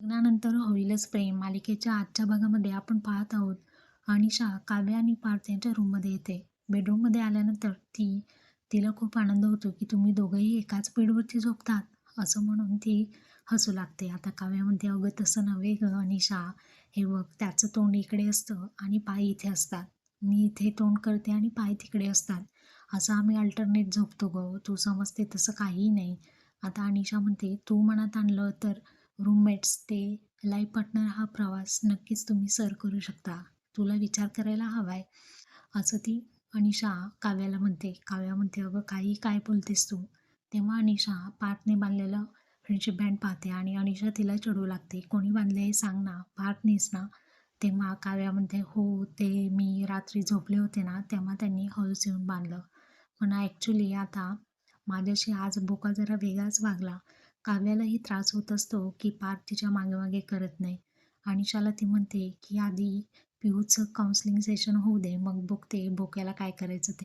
लग्नानंतर होईलच प्रेम. मालिकेच्या आजच्या भागामध्ये आपण पाहत आहोत अनिशा काव्य आणि पार्थ यांच्या रूममध्ये येते. बेडरूममध्ये आल्यानंतर ती तिला खूप आनंद होतो की तुम्ही दोघंही एकाच बेडवरती झोपतात असं म्हणून ती हसू लागते. आता काव्यामध्ये अगं तसं नव्हे ग अनिशा हे बघ त्याचं तोंड इकडे असतं आणि पाय इथे असतात. मी इथे तोंड करते आणि पाय तिकडे असतात. असं आम्ही अल्टरनेट झोपतो ग. तू समजते तसं काहीही नाही. आता अनिशा म्हणते तू मनात आणलं तर रूममेट्स ते लाईफ पार्टनर हा प्रवास नक्कीच तुम्ही सर करू शकता. तुला विचार करायला हवा आहे असं ती अनिशा काव्याला म्हणते. काव्या म्हणते अगं काही काय बोलतेस तू? तेव्हा अनिशा पार्थने बांधलेलं फ्रेंडशिप बँड पाहते आणि अनिशा तिला चढू लागते. कोणी बांधले हे सांग ना. पार्थनेस ना. तेव्हा काव्या म्हणते हो ते मी रात्री झोपले होते ना तेव्हा त्यांनी हळूच येऊन बांधलं. पण ॲक्च्युली आता माझ्याशी आज बोका जरा वेगळाच वागला. काव्यालाही त्रास होत असतो की पार्थ तिच्यामागे मागे करत नाही. अनिशाला ती म्हणते की आधी पिहूचं काउन्सिलिंग सेशन होऊ दे मग बघते बोक्याला काय करायचं ते.